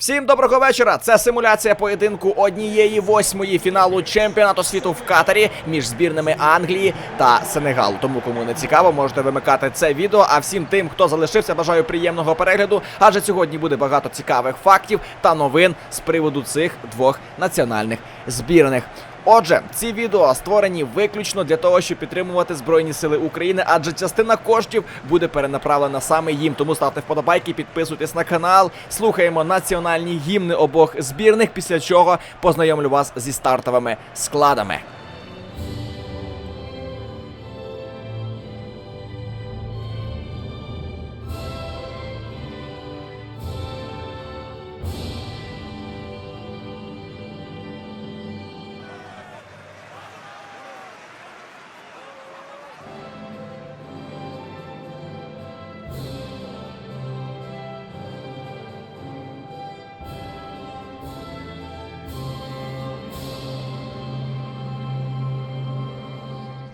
Всім доброго вечора. Це симуляція поєдинку однієї восьмої фіналу чемпіонату світу в Катарі між збірними Англії та Сенегалу. Тому кому не цікаво, можете вимикати це відео. А всім тим, хто залишився, бажаю приємного перегляду. Адже сьогодні буде багато цікавих фактів та новин з приводу цих двох національних збірних. Отже, ці відео створені виключно для того, щоб підтримувати Збройні Сили України, адже частина коштів буде перенаправлена саме їм. Тому ставте вподобайки, підписуйтесь на канал, слухаємо національні гімни обох збірних. Після чого познайомлю вас зі стартовими складами.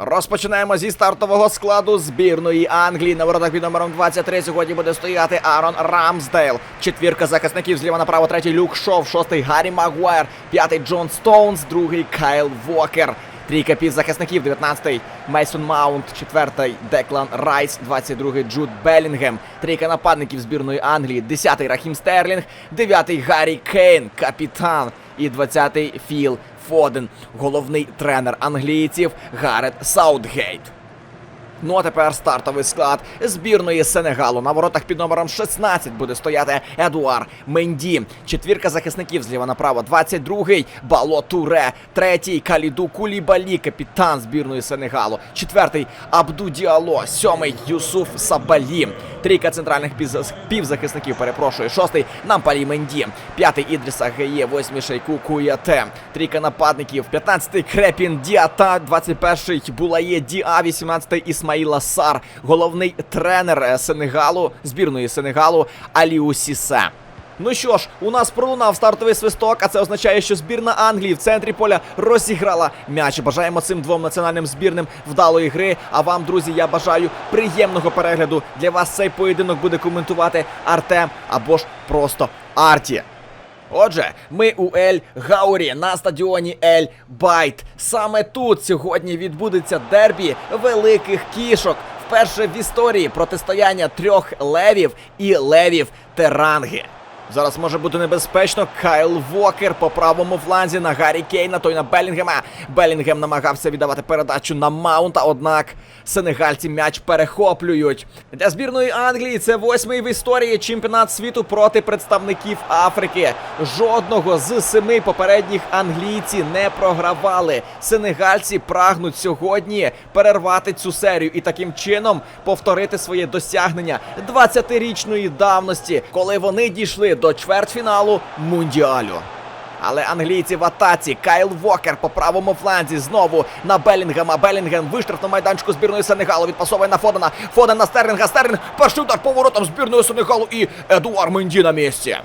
Розпочинаємо зі стартового складу збірної Англії. На воротах під номером 23 сьогодні буде стояти Арон Рамсдейл. Четвірка захисників зліва направо, третій Люк Шов, шостий Гаррі Магуайр, п'ятий Джон Стоунс, другий Кайл Вокер. Трійка півзахисників, 19-й Мейсон Маунт, 4-й Деклан Райс, 22-й Джуд Белінгем. Трійка нападників збірної Англії, 10-й Рахім Стерлінг, 9-й Гаррі Кейн, капітан і 20-й Філ Фоден, головний тренер англійців Гарет Саутгейт. Ну а тепер стартовий склад збірної Сенегалу. На воротах під номером 16 буде стояти Едуар Менді. Четвірка захисників зліва направо. 22-й Бало Туре. Третій Каліду Кулібалі, капітан збірної Сенегалу. Четвертий Абду Діало. Сьомий Юсуф Сабалі. Трійка центральних півзахисників. Перепрошую. Шостий Нампалі Менді. П'ятий Ідріса Геє. Восьмий Шейку Куяте. Трійка нападників. 15-й Крепін Діата. 21-й Булає Діа. 18-й Ісмаїла Сар. Головний тренер е, Сенегалу, збірної Сенегалу Аліу Сісе. Ну що ж, у нас пролунав стартовий свисток, а це означає, що збірна Англії в центрі поля розіграла м'яч. Бажаємо цим двом національним збірним вдалої гри. А вам, друзі, я бажаю приємного перегляду. Для вас цей поєдинок буде коментувати Артем або ж просто Арті. Отже, ми у Ель Гаурі на стадіоні Ель Байт. Саме тут сьогодні відбудеться дербі великих кішок. Вперше в історії протистояння трьох левів і левів Теранги. Зараз може бути небезпечно. Кайл Вокер по правому фланзі на Гаррі Кейна, той на Белінгема. Белінгем намагався віддавати передачу на Маунта, однак сенегальці м'яч перехоплюють. Для збірної Англії це восьмий в історії чемпіонат світу проти представників Африки. Жодного з семи попередніх англійці не програвали. Сенегальці прагнуть сьогодні перервати цю серію і таким чином повторити своє досягнення 20-річної давності, коли вони дійшли до чвертьфіналу мундіалю. Але англійці в атаці Кайл Вокер по правому фланзі знову на Белінгема. Белінгем виштрих на майданчику збірної Сенегалу. Відпасовує на Фодена. Фоден на Стерлінга. Стерлінг перший удар поворотом збірної Сенегалу і Едуар Менді на місці.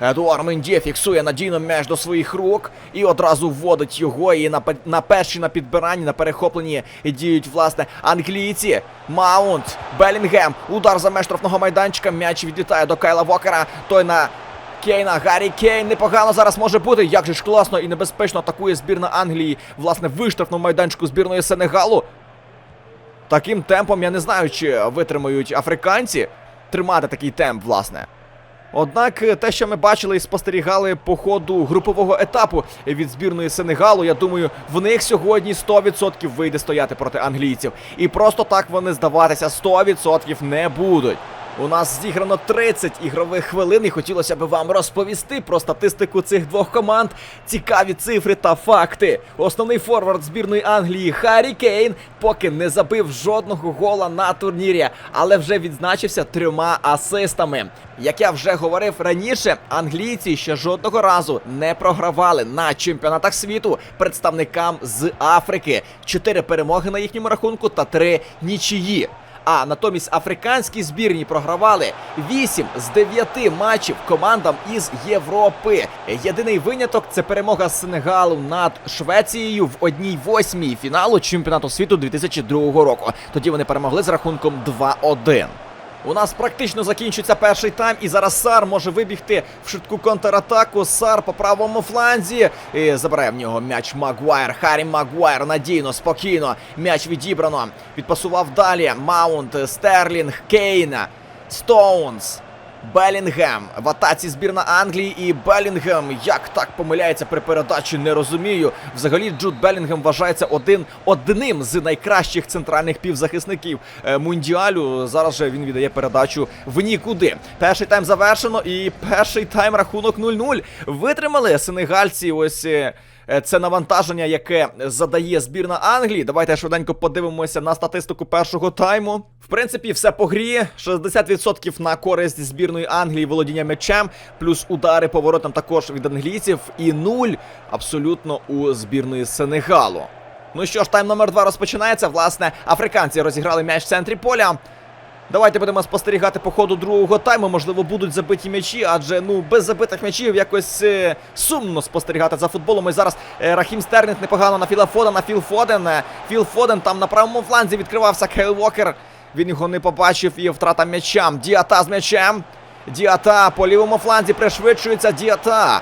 Едуар Менді фіксує надійно м'яч до своїх рук і одразу вводить його. І на, на першій на підбиранні, на перехопленні діють власне англійці. Маунт, Белінгем, удар за меж штрафного майданчика. М'яч відлітає до Кайла Вокера. Той на Кейна, Гаррі Кейн непогано зараз може бути. Як же ж класно і небезпечно атакує збірна Англії, власне, в виштрафному майданчику збірної Сенегалу. Таким темпом я не знаю, чи витримають африканці тримати такий темп, власне. Однак е, те, що ми бачили і спостерігали по ходу групового етапу від збірної Сенегалу, я думаю, в них сьогодні 100% вийде стояти проти англійців. І просто так вони здаватися 100% не будуть. У нас зіграно 30 ігрових хвилин, і хотілося б вам розповісти про статистику цих двох команд. Цікаві цифри та факти. Основний форвард збірної Англії Харрі Кейн поки не забив жодного гола на турнірі, але вже відзначився трьома асистами. Як я вже говорив раніше, англійці ще жодного разу не програвали на чемпіонатах світу представникам з Африки. Чотири перемоги на їхньому рахунку та три нічиї. А натомість африканські збірні програвали 8 з 9 матчів командам із Європи. Єдиний виняток це перемога Сенегалу над Швецією в одній восьмій фіналу чемпіонату світу 2002 року. Тоді вони перемогли з рахунком 2-1. У нас практично закінчується перший тайм, і зараз Сар може вибігти в швидку контратаку. Сар по правому фланзі. І забирає в нього м'яч Магуайр. Харі Магуайр надійно, спокійно. М'яч відібрано. Підпасував далі. Маунт, Стерлінг, Кейна, Стоунс. Белінгем в атаці збірна Англії і Белінгем як так помиляється при передачі, не розумію. Взагалі Джуд Белінгем вважається один одним з найкращих центральних півзахисників е, мундіалю. Зараз же він віддає передачу в нікуди. Перший тайм завершено, і перший тайм рахунок 0-0. Витримали сенегальці. Ось. Е, Це навантаження, яке задає збірна Англії. Давайте швиденько подивимося на статистику першого тайму. В принципі, все по грі. 60% на користь збірної Англії володіння м'ячем, плюс удари поворотом також від англійців, і нуль абсолютно у збірної Сенегалу. Ну що ж, тайм номер два розпочинається. Власне, африканці розіграли м'яч в центрі поля. Давайте будемо спостерігати по ходу другого тайму. Можливо, будуть забиті м'ячі, адже ну без забитих м'ячів якось е, сумно спостерігати за футболом. І зараз е, Рахім Стерлінг непогано на Філа Фодена. Філ Фоден. е, Філ Фоден там на правому фланзі відкривався Кейл Вокер. Він його не побачив і втрата м'яча. Діата з м'ячем. Діата по лівому фланзі пришвидшується. Діата.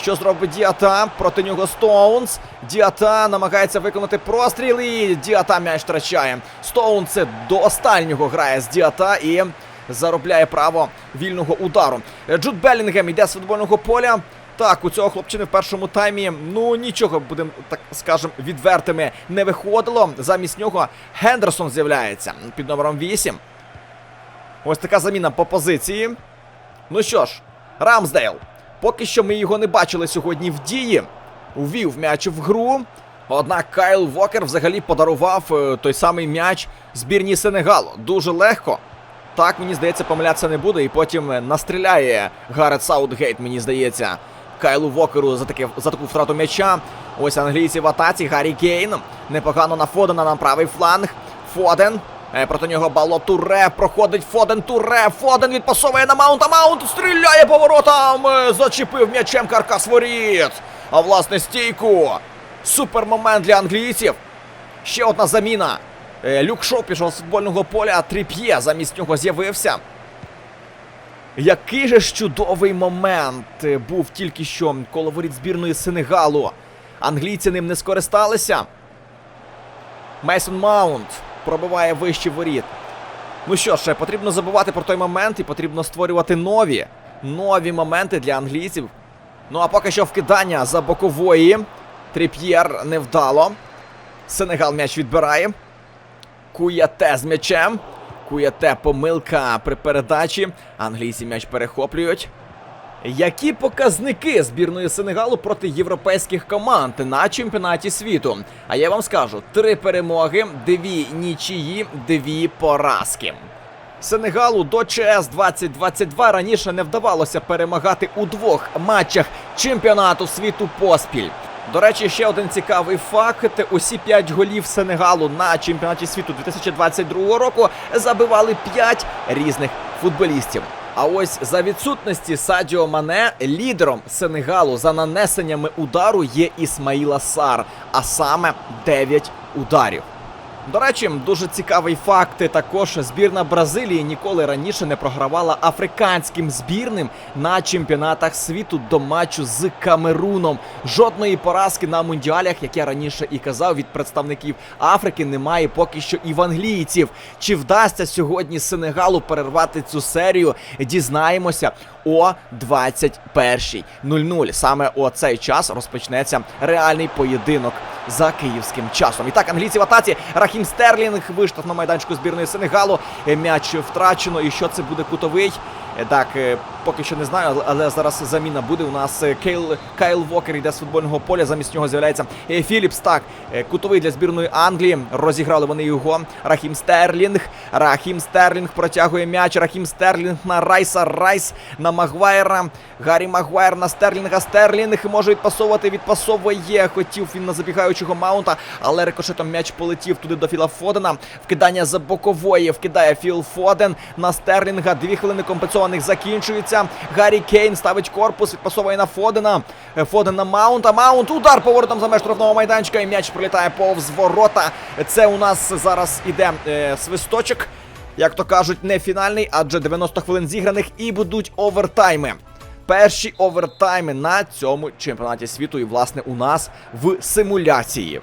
Що зробить Діата? Проти нього Стоунс. Діата намагається виконати простріл і Діата м'яч втрачає. Стоунс до останнього грає з Діата і заробляє право вільного удару. Джуд Белінгем йде з футбольного поля. Так, у цього хлопчини в першому таймі, ну нічого, будемо так скажем, відвертими не виходило. Замість нього Гендерсон з'являється під номером 8. Ось така заміна по позиції. Ну що ж, Рамсдейл. Поки що ми його не бачили сьогодні в дії. Увів м'яч в гру. Однак Кайл Вокер взагалі подарував е, той самий м'яч збірній Сенегалу. Дуже легко. Так, мені здається, помилятися не буде. І потім е, настріляє Гаррет Саутгейт, мені здається, Кайлу Вокеру за, таке, за таку втрату м'яча. Ось англійці в атаці. Гаррі Кейн. Непогано на Фодена на правий фланг. Фоден. Е, Проти нього Бало Туре. Проходить Фоден Туре. Фоден відпасовує на Маунта. Маунт стріляє поворотом. Е, Зачепив м'ячем каркас воріт. А власне стійку. Супер момент для англійців. Ще одна заміна. Е, Люк Шоу пішов з футбольного поля. Тріп'є замість нього з'явився. Який же ж чудовий момент був тільки що коло воріт збірної Сенегалу. Англійці ним не скористалися. Мейсон Маунт пробиває вище воріт. Ну що ж, потрібно забувати про той момент і потрібно створювати нові, нові моменти для англійців. Ну а поки що вкидання за бокової. Тріп'єр невдало. Сенегал м'яч відбирає. Куяте з м'ячем. Куяте помилка при передачі. Англійці м'яч перехоплюють. Які показники збірної Сенегалу проти європейських команд на чемпіонаті світу? А я вам скажу: три перемоги, дві нічиї, дві поразки. Сенегалу до ЧС 2022 раніше не вдавалося перемагати у двох матчах чемпіонату світу поспіль. До речі, ще один цікавий факт: усі п'ять голів Сенегалу на чемпіонаті світу 2022 року забивали п'ять різних футболістів. А ось за відсутності Садіо Мане лідером Сенегалу за нанесеннями удару є Ісмаїла Сар, а саме 9 ударів. До речі, дуже цікавий факт. Також збірна Бразилії ніколи раніше не програвала африканським збірним на чемпіонатах світу до матчу з Камеруном. Жодної поразки на мундіалях, як я раніше і казав, від представників Африки немає поки що і в англійців. Чи вдасться сьогодні Сенегалу перервати цю серію? Дізнаємося о 21.00. Саме о цей час розпочнеться реальний поєдинок за київським часом. І так, англійці в атаці. Рахім Стерлінг виштовх на майданчику збірної Сенегалу. Е, М'яч втрачено. І що це буде кутовий? Е, Так, е, поки що не знаю, але- зараз заміна буде. У нас е, Кейл, Кайл Вокер йде з футбольного поля. Замість нього з'являється Філіпс. Так, кутовий для збірної Англії. Розіграли вони його. Рахім Стерлінг. Рахім Стерлінг протягує м'яч. Рахім Стерлінг на Райса. Райс на Магуайра. Гаррі Магуайр на Стерлінга. Стерлінг може відпасовувати. Відпасовує. Хотів він на забігаючого маунта, але рикошетом м'яч полетів туди до Філа Фодена. Вкидання за бокової. Вкидає Філ Фоден на Стерлінга. Дві хвилини компенсованих закінчується. Гаррі Кейн ставить корпус, відпасовує на Фодена. Е, Фоден на Маунта. Маунт удар поворотом за меж штрафного майданчика. І м'яч пролітає повз ворота. Це у нас зараз іде е, свисточок. як то кажуть, не фінальний, адже 90 хвилин зіграних і будуть овертайми. Перші овертайми на цьому чемпіонаті світу, і власне у нас в симуляції.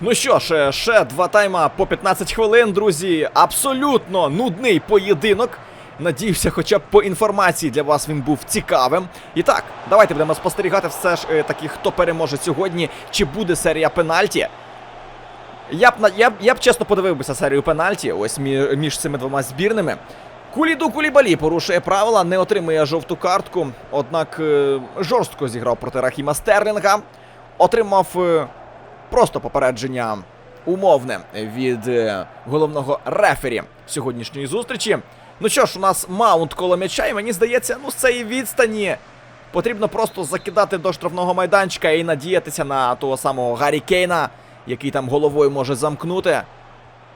Ну що ж, е, ще два тайма по 15 хвилин, друзі. Абсолютно нудний поєдинок. Надіюся, хоча б по інформації для вас він був цікавим. І так, давайте будемо спостерігати все ж е, таки, хто переможе сьогодні, чи буде серія пенальті. Я б, я, я б чесно подивився серію пенальті, ось мі- між цими двома збірними. Куліду Кулібалі порушує правила, не отримує жовту картку, однак е, жорстко зіграв проти Рахіма Стерлінга. Отримав е, просто попередження умовне від головного рефері сьогоднішньої зустрічі. Ну що ж, у нас маунт коло м'яча, і мені здається, ну з цієї відстані потрібно просто закидати до штрафного майданчика і надіятися на того самого Гаррі Кейна, який там головою може замкнути.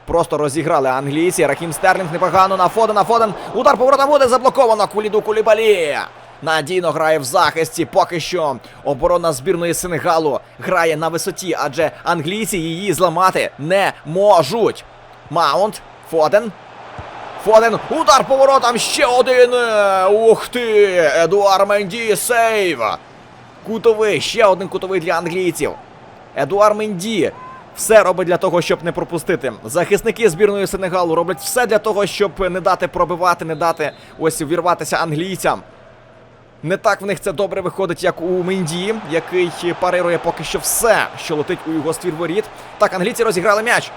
Просто розіграли англійці. Рахім Стерлінг непогано на Фодена. Фоден. Удар поворота буде заблоковано. Куліду Кулібалі. Надійно грає в захисті. Поки що оборона збірної Сенегалу грає на висоті, адже англійці її зламати не можуть. Маунт. Фоден. Фоден. Удар поворотом. Ще один. Е, Ух ти! Едуар Менді. Сейв. Кутовий. Ще один кутовий для англійців. Едуар Менді все робить для того, щоб не пропустити. Захисники збірної Сенегалу роблять все для того, щоб не дати пробивати, не дати ось вірватися англійцям. Не так в них це добре виходить, як у Менді, який парирує поки що все, що летить у його ствір. Так, англійці розіграли м'яч.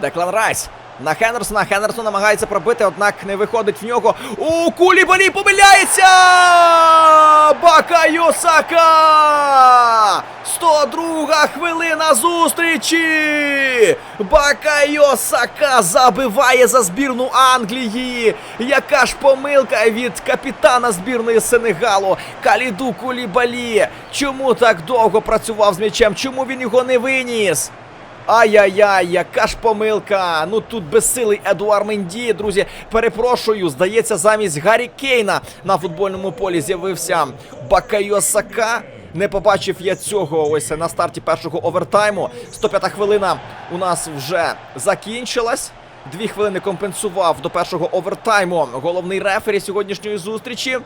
Деклан Райс. На Хендерсона. Хендерсон намагається пробити, однак не виходить в нього. У Кулібалі помиляється! Бакайо Сака! 102 хвилина зустрічі! Бакайо Сака забиває за збірну Англії. Яка ж помилка від капітана збірної Сенегалу Каліду Кулібалі. Чому так довго працював з м'ячем? Чому він його не виніс? Ай-яй-яй, яка ж помилка. Ну тут безсилий Едуар Менді, друзі. Перепрошую, здається, замість Гаррі Кейна на футбольному полі з'явився Бакайо Сака. Не побачив я цього ось на старті першого овертайму. 105 хвилина у нас вже закінчилась. Дві хвилини компенсував до першого овертайму головний рефері сьогоднішньої зустрічі.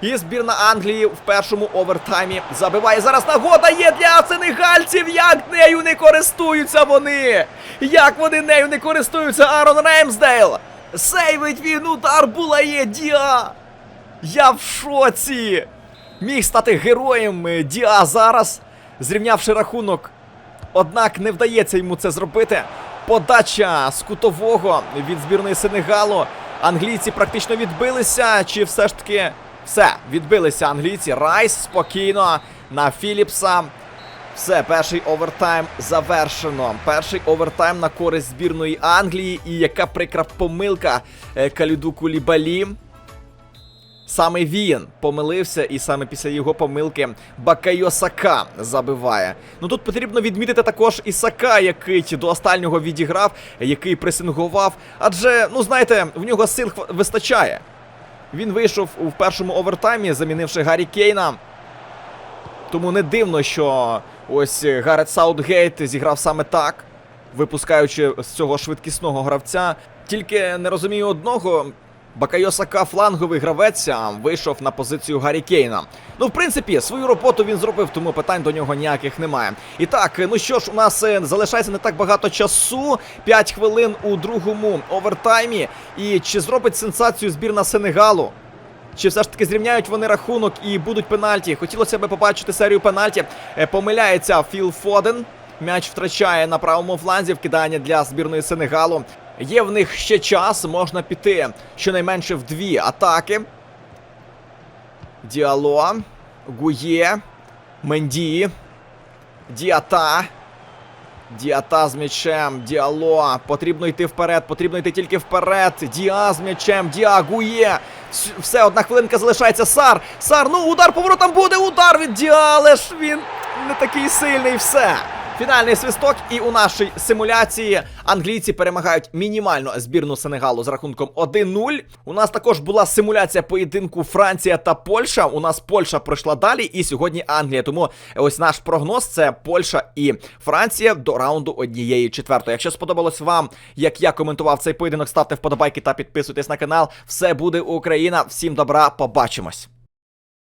І збірна Англії в першому овертаймі забиває. Зараз нагода є для сенегальців. Як нею не користуються вони? Як вони нею не користуються? Арон Ремсдейл! Сейвить він удар Булає Діа! Я в шоці! Міг стати героєм е, Діа зараз, зрівнявши рахунок. Однак не вдається йому це зробити. Подача з кутового від збірної Сенегалу. Англійці практично відбилися. Чи все ж таки все, відбилися англійці. Райс спокійно на Філіпса. Все, перший овертайм завершено. Перший овертайм на користь збірної Англії. І яка прикра помилка е, Каліду Кулібалі. Саме він помилився, і саме після його помилки Бакайо Сака забиває. Ну тут потрібно відмітити також і Сака, який до останнього відіграв, який пресингував. Адже, ну знаєте, в нього сил вистачає. Він вийшов у першому овертаймі, замінивши Гаррі Кейна. Тому не дивно, що ось Гаррет Саутгейт зіграв саме так, випускаючи з цього швидкісного гравця. Тільки не розумію одного. Бакайо Сака фланговий гравець вийшов на позицію Гаррі Кейна. Ну, в принципі, свою роботу він зробив, тому питань до нього ніяких немає. І так, ну що ж, у нас е, залишається не так багато часу. 5 хвилин у другому овертаймі. І чи зробить сенсацію збірна Сенегалу? Чи все ж таки зрівняють вони рахунок і будуть пенальті? Хотілося б побачити серію пенальті. Е, Помиляється Філ Фоден. М'яч втрачає на правому фланзі вкидання для збірної Сенегалу. Є в них ще час, можна піти щонайменше в дві атаки. Діало, Гує, Менді, Діата. Діата з м'ячем, Діало. Потрібно йти вперед, потрібно йти тільки вперед. Діа з м'ячем, Діагує. Вс- Все, одна хвилинка залишається. Сар. Сар, ну удар поворотом буде, удар від Діа, але ж він не такий сильний. Все. Фінальний свисток, і у нашій симуляції англійці перемагають мінімально збірну Сенегалу з рахунком 1-0. У нас також була симуляція поєдинку Франція та Польща. У нас Польща пройшла далі, і сьогодні Англія. Тому ось наш прогноз це Польща і Франція до раунду однієї четвертої. Якщо сподобалось вам, як я коментував цей поєдинок, ставте вподобайки та підписуйтесь на канал. Все буде Україна. Всім добра, побачимось.